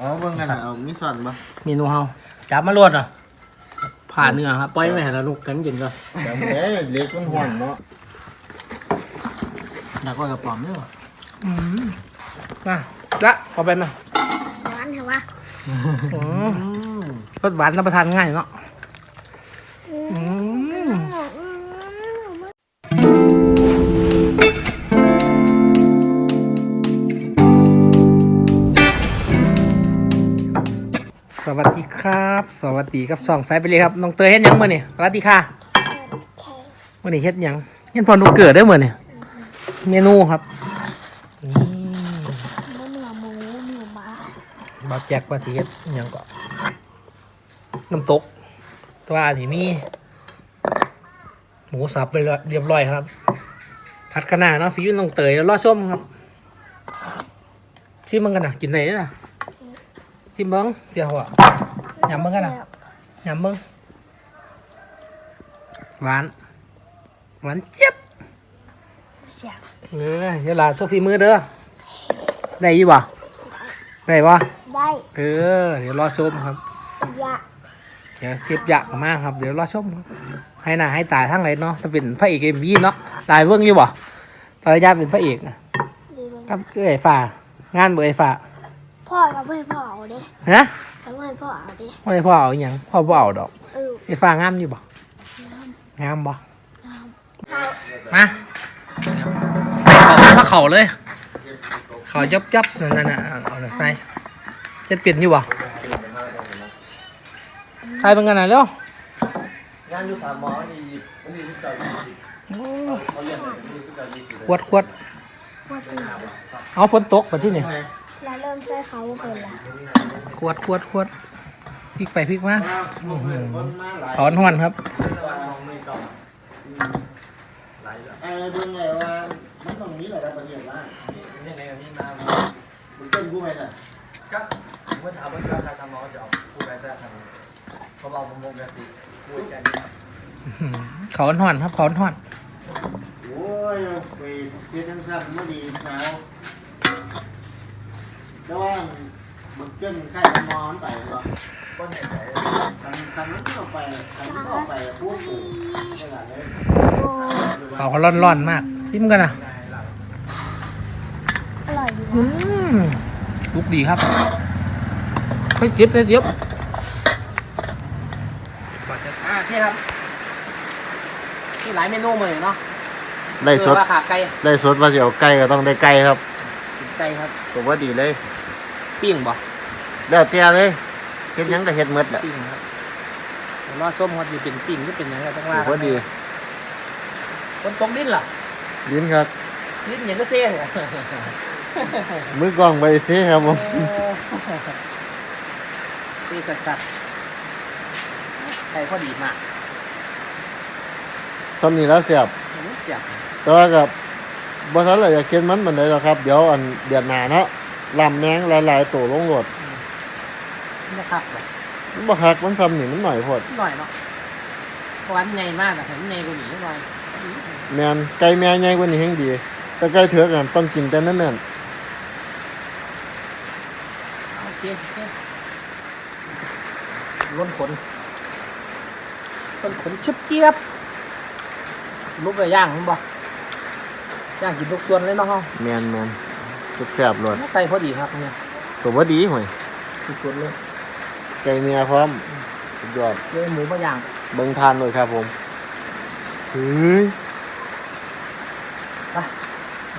อ๋อเบิ่งกันน่ะเอามีส่วนบ่เมนูเฮาจับมาลวดอะผ่าเนื้อครับปล่อยไว้ให้เราลูกกันกินก่อนแต่เด้เล็กมันห่วงเนาะดักไว้กับปอมเด้ออืมมาละเอาไปมาหวานเหรอวะ อืม รสหวานรับประทานง่ายเนาะ วัสดีครับ สวัสดีครับสองสายไปเลยครับน้องเตยเฮ็ดหยังมื่อนี่สวัสดีค่ะมื่อนี่เฮ็ดหยังเฮ็ดพอหนูเกิดได้อมื่อนี่เมนูครับนี่หมูเนื้อหมูเนื้อหมาบาแจกปาทีเฮ็ดอิหยังก็น้ำตกตัวอาที่มี หมูสับไปเรียบร้อยครับผัดคะน้าเนาะฟิวน้องเตยแล้วรอส้มครับชิมมันกันนะกินไหนนะ ชิมเบิ้งเสียหัวยำเบิ้งกันนะยำเบิ้งหวาน หวานเจี๊ยบเสียบเออเดี๋ยวลาโซฟีมือเด้อได้อยี่บ่ได้บ่ได้เออเดี๋ยวรอชมครับยะเดี๋ยวเชฟยะมากครับ เดี๋ยวรอชมครับให้หน้าให้ตายทั้งไรเนาะถ้าเป็นพระเอกเอ็มวีเนาะตายเบิ่งอยู่บ่ตอนญาติเป็นพระเอกนะดีเลยกับเอ้ยฝ่างานเบอไอ้ฝ่า พ่อเราไม่ให้พ่อเอาดิฮะเราไม่ให้พ่อเอาดิว่าไอ้พ่อเอาอหย่างพ่อบ่เอาดอกเออไอ้ฝ่างามอยู่บ่งามบ่น้ำมาเอาข้าเข่าเลยเข่ายับยับๆนั่นนั่นน่ะเอาหน่อยใส่จะเปลี่ยนอยู่บ่ใครเป็นกันไหนเร็วงานอยู่สามหมอนี่มันนี่ที่เก่ายี่สิบเขาเรียกอะไรนี่ที่เก่ายี่สิบขวดขวดว่าตื่นเอาฝนตกมาที่นี่ เราเริ่มใช้เขาคนละขวดขวดขวดพลิกไปพลิกมาอื้อหือคนมาหลายถอนหวนครับ ไอ้เบิ่งไงว่ามันตรงนี้แหละได้ประโยชน์ว่ายังไงกับนี่น้มึงเต้นกูไปน่ะำก็ผมก็ถามว่าการทำหมอจะเอาพูดอะไรจะทำเขาบอกผมปกติพูดกันเขาหวนครับเขาหวน โอ้ยไปเทียนทั้งสั้นไม่ดีเช้า แต่ว่ามึงเต้นใกล้ทำมอนไปหรอก็ไหนไหนทำทำนั้นก็ไปทำนั้นก็ไปพูดถูกขนาดเลยโอ้เขาเขาร้อนๆมาก ซิมกันนะอร่อยดีอืนะมลุกดีครับค่อยเจ็บค่อยเจ็บอ่าที่ครับที่หลายเมนูมาเลยเนาะได้สดคือว่าขาไก่ได้สดว่าจะเอาไก่ก็ต้องได้ไก่ครับไก่ครับผมว่าดีเลย ปิ้งบ่แล้วแต่เลยเฮ็ดหยังก็เฮ็ดหมดแหละปิ้งครับเดี๋ยวรอส้มครับอยู่เป็นปิ้งหรือเป็นหยังไงต้องผว่ามว่าดีคนตกดิ้นล่ะลิ้นครับดิ้นอย่างก็เซ่เลยมือกล้องไปเท่ครับผมเซ่สัดๆไก่พอดีมากตอนนี้แล้วเสียบอืมเสียบแต่ว่ากับบ่ทันเลยอยากเค็นมันบันไดหรอกครับ เดี๋ยวอันเดือนหน้าเนาะ ลำแมงหลายๆตัวลงโหลดนะครับแบบมันบ่คักมันซ้ำนี่มันหน่อยโพดหน่อยเนาะเพราะวันใหญ่มากอะเห็นใหญ่กว่านี้หน่อยแม่นไก่แม่ใหญ่กว่านี้แฮงดี แต่ไก่เถือกกันต้องกินแต่นั่นโอเคโอเคล้นขนล้นขนชุบเจี๊ยบลูกไปย่างมันบ่ย่างกินทุกส่วนเลยเนาะเฮา ๆแม่นแม่นสุด แซ่บโลดไก่พอดีครับเนี่ยตัวบ่ดีห่วยทุกส่วนเลยไก่เมียพร้อมสุดยอดเจอหมูบะย่างเบิ่งทานเลยครับผมเฮ้ย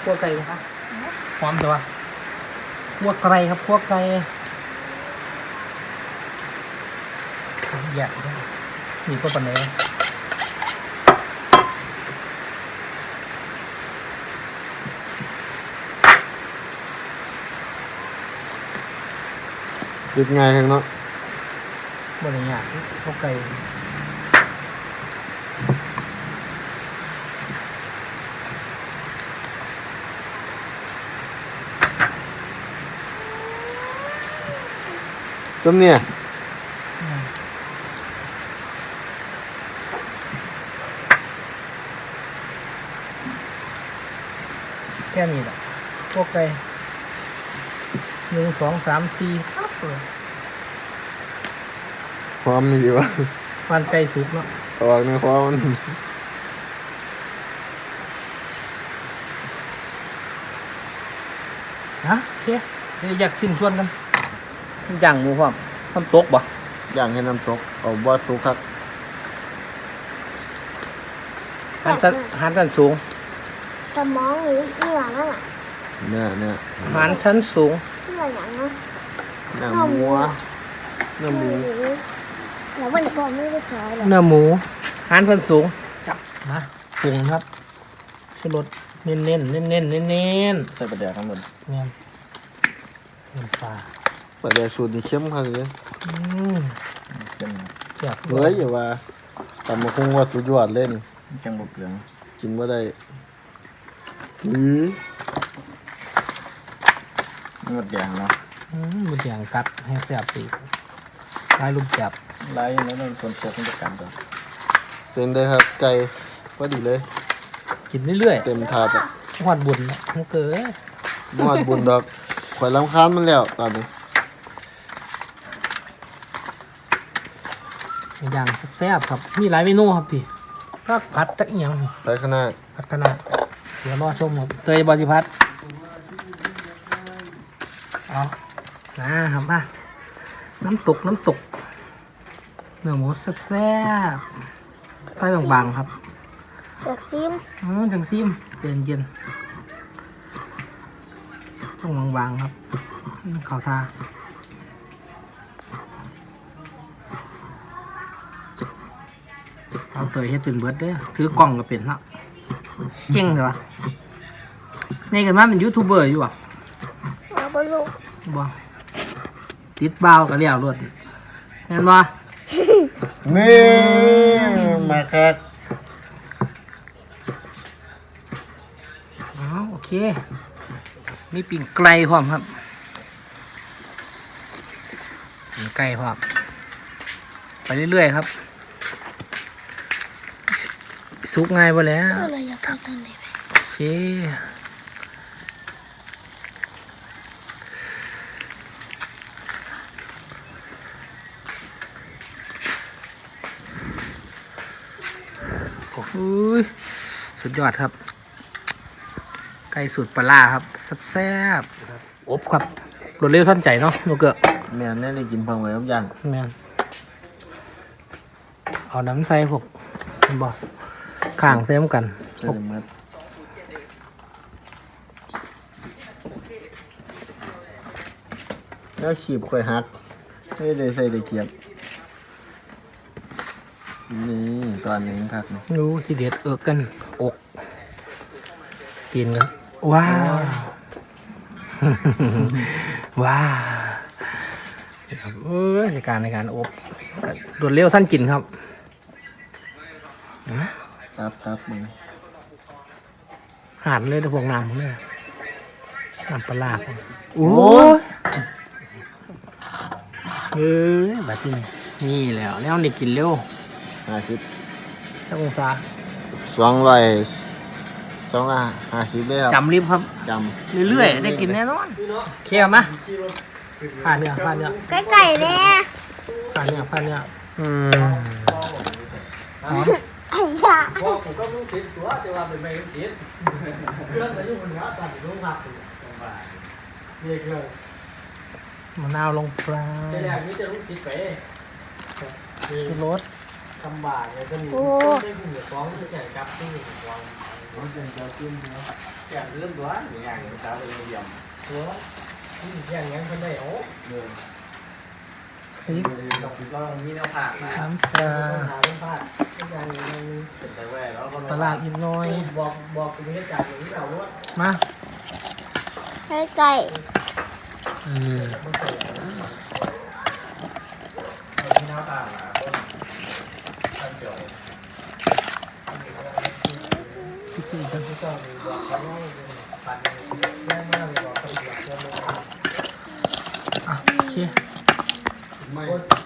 คั่วไก่นะครับพร้อมตัวคั่วไก่ครับคั่วไก่แยกด้วยมีก็ปันเนง ติดง่ายแฮงเนาะบนอย่างคั่วไก่จำเนี่ยแค่นี้แหละคั่วไก่หนึ่งสองสามสี่ ครับความมีดีวะฟันไก่สุกเนาะออกในความมันฮะโอเคเดี๋ยวอยากสิ้นส่วนกันย่างหมูพร้อมทำตกบ่อย่างให้น้ำตกเอาบ่สุกครับหันตันหันตันสูงสมองหรือเหนื่อยนั่นแหละเนี่ยเนี่ยหันชั้นสูงเหนื่อยอย่างนั้น หน้าหมูอะหน้าหมูแล้ววันก่อนไม่ได้จอยเลยเนื้อหมูหันเพิ่นสูงจับมาปรุงครับชูรสเน้นเน้นเน้นเน้นเน้นเน้นใส่ประเดี๋ยวทั้งหมดๆเนี่ยน้ำปลาปลาแดกสูตรนี่เข้มครับเลยอืมเป็นแซ่บเฮ้ยอย่าว่าตำมะคุงว่าสุดยอดเลยนี่จังบกเหลืองกินว่าได้อือหมดแดงเนาะ อืมมันอย่างกัดให้แซ่บอีกลายลูกจับไล่แล้วโดนฝนตกมันจะกันตัวเต็มเลยครับ ไก่พอดีเลย กินเรื่อยเต็มถาดอะๆหอดบุญเนาะมันเกิดมอดบุญดอกข่อยลำคาญมันแล้วตอนนี้อย่างแซ่บๆครับ มีหลายเมนูครับพี่ก็ผัดตะเอียงนี่ไปข้างหน้าผัดขนาดเดี๋ยวรอชมครับเตยบอจิพัดเอา นะครับอะน้ำตกน้ำตกเนื้อหมูแซ่บๆไส้บางๆครับเด็กซิมอืมจังซิมเย็นเย็นต้องบางๆครับอืมข้าวทาเอาเตยให้เป็นเบิร์ดเด้อถือกล่องก็เป็นละเก่งเลยวะนี่กันมาเป็นยูทูบเบอร์อยู่อะเอาไปลูกบ่ ติดบ้าวกับเลี้ยวรถเห็นบ่นี่มาครับอ๋อโอเค มีปิ่งไก่พร้อมครับปิ่งไก่พร้อมไปเรื่อยๆครับสุกง่ายไปแล้วอะไรอยากไปตอนไหน โอเค อ้โหยสุดยอดครับ ไก่สูตรปลาร้าครับแซ่บๆอบครับรวดเร็วท่านใจเนาะโนเกะแม่นแน่ได้กินพร้อมกับน้ำยางแม่นเอาน้ำใส่พวกบอกข้างเซมกันใช่ไหมแล้วขีบข่อยหักไม่ได้ใส่ได้เขียบ นี่ ตอนนี้ครับนี่รู้ที่เด็ดเอิกกันอกกินครับว้าวว้าวครับเออในการในการอบก็รวดเร็วท่านกินครับตับตับมึงหาดเลยแต่พวกน้ำเลยน้ำปลาร้าพวกโอ้ยเอ้ยแบบที่นี่นี่แหล้วแล้วนี่กินเร็วห้าสิบเจ้าองศาสองร้อยสองร้อยห้าสิบเลยครับจำริบครับ จำเรื่อยๆ ได้กินแน่นอนเคี่ยวมะผ่าเนื้อผ่าเนื้อไก่ไก่แน่ผ่าเนื้อผ่าเนื้ออืมไอ้ยาพ่อผมก็รู้คิดตัวแต่ว่าเป็นไม่รู้คิดเรื่องอะไรอยู่บนหัวตัดรู้หักเรียกเลยมะนาวลงปลาแรกนี้จะรู้คิดไปมีรส ทำบาทเลยจะมีโอ้ได้หุ่นฟ้องจะแก่กับที่หุ่นฟ้องรถเป็นเจ้าขึ้นเนาะแก่เรื่องตัวอย่างเงี้ยสาวเลยเยี่ยมตัวที่อย่างเงี้ยคนได้โอ้เดินพริกเรามีแนวผ่านนะน้ำปลาตลาดอีกหน้อยบอกบอกคุณให้จับอย่างนี้เอาวมาไก่ไก่อืมพิธีกันที่ก็มีบอกเขาว่าปันแรงมากเลยบอกเขาอยากจะลง อะโอเค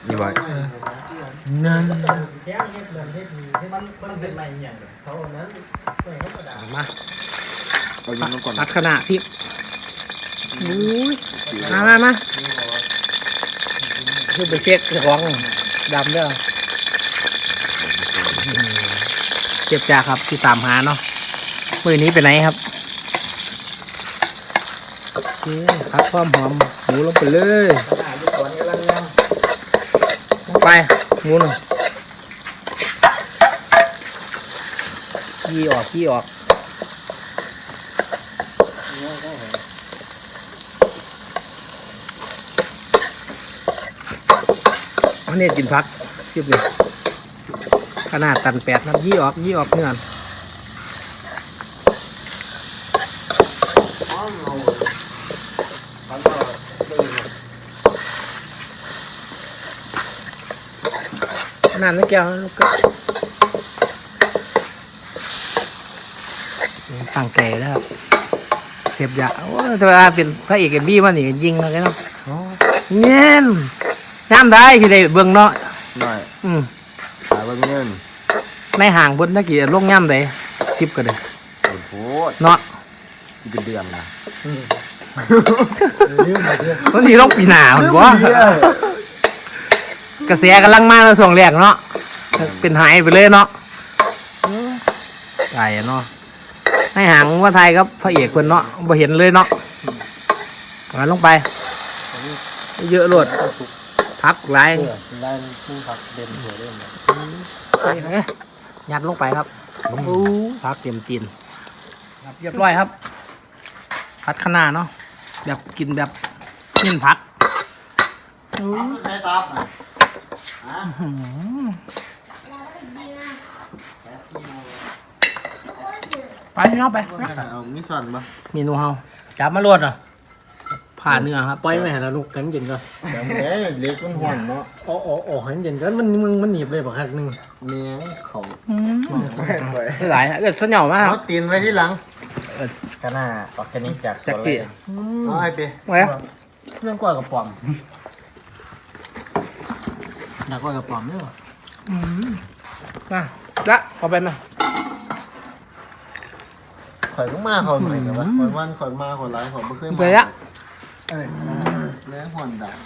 นี่ไว้นั่นแค่เฮ็ดเดินเฮ็ดมีที่มันมันเป็นอะไรอย่าเขานั้นไม่ธรรมดาเอาอยู่น้ำก่อนตัดขนาดที่อุ้ยมามามาคือไปเช็คของดำเด้อ เจ็บจ้าครับที่ตามหาเนาะมือนี้ไปไหนครับโอเคครับความหอมหมูลงไปเลยลงไปหมูหนึ่งขี้ออกขี้ออกอันนี้กินพักเรียบเลย ขนาดตันแปดน้ำยี่ออกยี่ออกเนื้อนนานนะแก้วลูกก็ตั้งแก่แล้วครับเสียบยาโอ้ยแต่ว่าเป็นพระเอกเอ็มบี้มันนี่ยิงอะไรเนาะเงี้ยน้ำได้ที่ได้เบิ่งเนาะหน่อยอืมหา เบิ่งเงินในห่างบนตะกี้ลงย่ำได้คลิปก็ได้โอ้โหเนาะเป็นเดือนนะบางทีลงปีหนาเหมือนว่กระแสกำลังมาในช่วงแรกเนาะเป็นหายไปเลยเนาะใช่เนาะในห่างว่าไทยครับพระเอกคนเนาะบ่เห็นเลยเนาะมาลงไป เยอะโลด พักหลายได้ผู้ผักเด่นหัวเด่นยัดลงไปครับอู้พักเต็มตีนครับเรียบร้อยครับ พัดขนาดเนาะแบบกินแบบขึ้นพักอู้ใช้ตับอะหือไปเนาะไป เอามีส่วนบ่เมนูเฮาจับมาลวดอะ ผ่าเนื้อครับปล่อยไม่ให้เราลูกกันเย็นก่อนเดี๋ยวแหมเล็กมันห่อนเนาะโอ้โอ้โอ้ให้เย็นก่อนมันมึงมันหนีบเลยบักคักหนึงเมียงเขาหลายเกิดส่วนเหนียวมากคเอารับตีนไว้ที่หลังก็น่าออกแค่นี้จากจักรีเอาไอ้เปไว้เรื่องกล้วยกับปอมอยากกล้วยกับปอมเนี่ยอืมมาละเอาไปมาข่อยก็มาข่อยใหม่กับว่าข่อยวันข่อยมาข่อยหลายข่อยบ่เคยมาไปละ เอ้ยแม่งห่อนดัง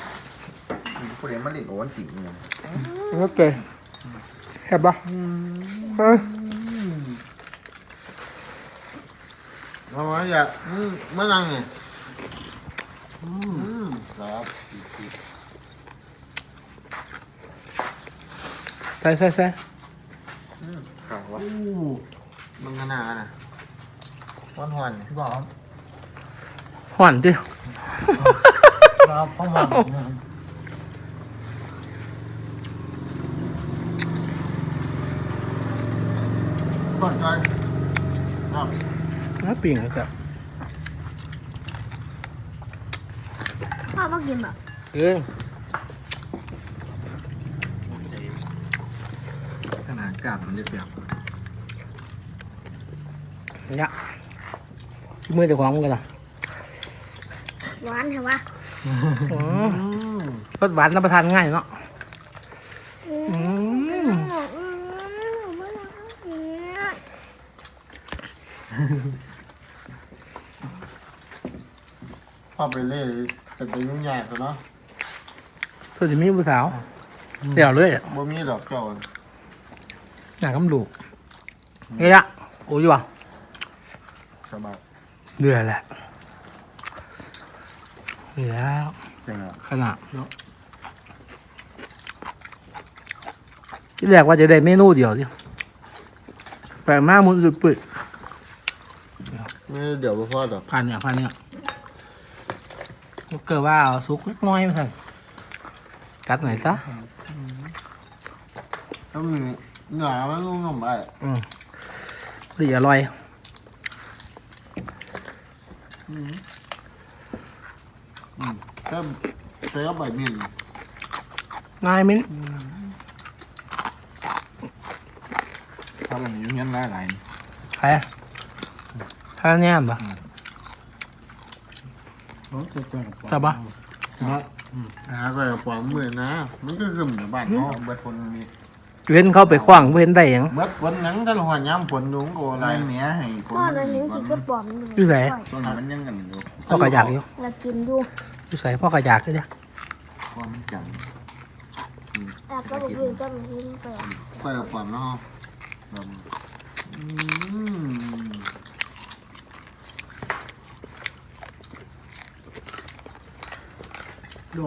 ผู้เรียนมาเล่นโอวันติเนี่ยโอเคแค่บปะเฮ้ยมาว่าอย่าอืมมานั่งไงอืมครับใส่ใส่ใส่ข่าวว่าอู้มันขนาดน่ะห่อนห่อนๆบอกห่อนดิ เราพ่อมองก่อนก่อนครับน้าปิ่งครับพ่อมากินแบบเออขนาดกาดมันจะเปียกเนี่ยมือเจะของมึงกันล่ะ หวานเหรอวะอืมรสหวานรับประทานง่ายเนาะอือืมมอืมไม่อยากกินอะพ่อไปเล่นแต่จะยุ่งยากกันเนาะเธอจะมีผู้สาว เดี๋ยวเลยอะบ่มีดอกเจ้าอยากกำลูกเฮ้ยอะโอ้ยว่ะสบายเดือดแหละ เดือดแล้วจังอะขนาดเนาะที่แรกว่าจะได้เมนูเดียวสิแปลกมากมันสุดปืดไม่เดี๋ยวบ่พอดอกผ่านเนี่ยผ่านเนี่ยเกิดว่าเอาซุกเล็กน้อยมาสั่นกัดหน่อยซะต้องมีหนามันงงๆไปอืมดีอร่อย ถ้าใช้กับใบมิ้นง่ายมิ้นถ้าวันนี้เงี้ยหลายหลายใครข้าวแหนมปะใช่ปะหาไปกับปองมือนะ มันก็คือเหมือนบ้านเนาะเบิดฝนมีเว้นเข้าไปขว้างไม่เห็นได้หยังเมื่อฝนหนังถ้าหอนย้ำฝนหนุงโกอะอะไรไรเนี้ยให้คนพ่อตอนนี้กินกระป๋องดูอยู่ไหนต้นมันยังกันอยู่พ่อกระยากอยู่เรากินดูอยู่ ใส่พ่อกระยากก็เนี่ยความจังแล้วก็บอกอยู่ก็มีไปไปกับความเนาะแบบอืมดู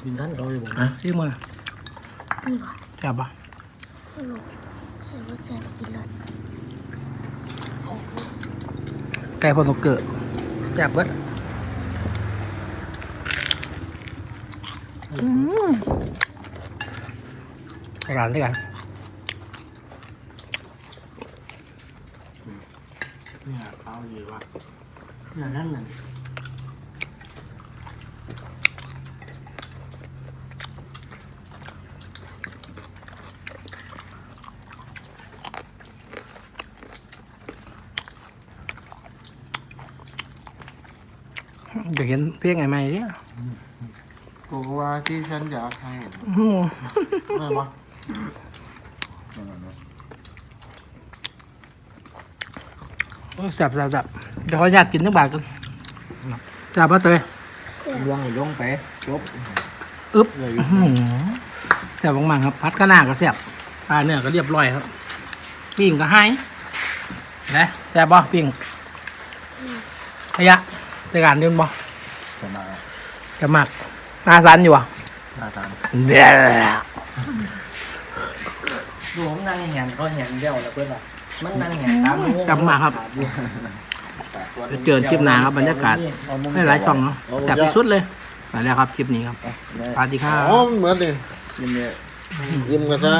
กินท่านเขาอยู่บ่อะที่มือนี่วะแซ่บปะไม่รู้เสียว่าเสียกินเลยไก่พอตกเกิด จับเบิดร้านด้วยกันเนี่ยเขาอยู่ว่ะเนี่ยนั่นน่ะเดี๋ยวเห็นเพียงไงไหมเนี่ยกูก็ว่าที่ฉันอยากให้อื้อไม่ปะโอ้ยแซ่บแซ่บแซ่บเดี๋ยวขออนุญาตกินทั้งบาทกันแซ่บปะเตยลวงลงไปจบอึ๊บอื้อหือแซ่บมากๆครับ พัดข้าวหน้าก็แซ่บปลาเนื้อก็เรียบร้อยครับปิ้งก็ให้นะแซ่บบ่ปิ้งขยะในการเดินบ่ สมาจะมากหน้าสันอยู่อะหน้าตาเดี๋ยวดูผมนั่งแหนเขาแหนเดียวแล้วเพื่อนอะมันนั่งแหนตามกลับมาครับ จะเจอคลิปหน้าครับบรรยากาศให้หลายช่องเนาะแซ่บที่สุดเลยไปแล้วครับคลิปนี้ครับสวัสดีครับอ๋อเหมือนนี่กินเนี่ยยิ้มกันซะ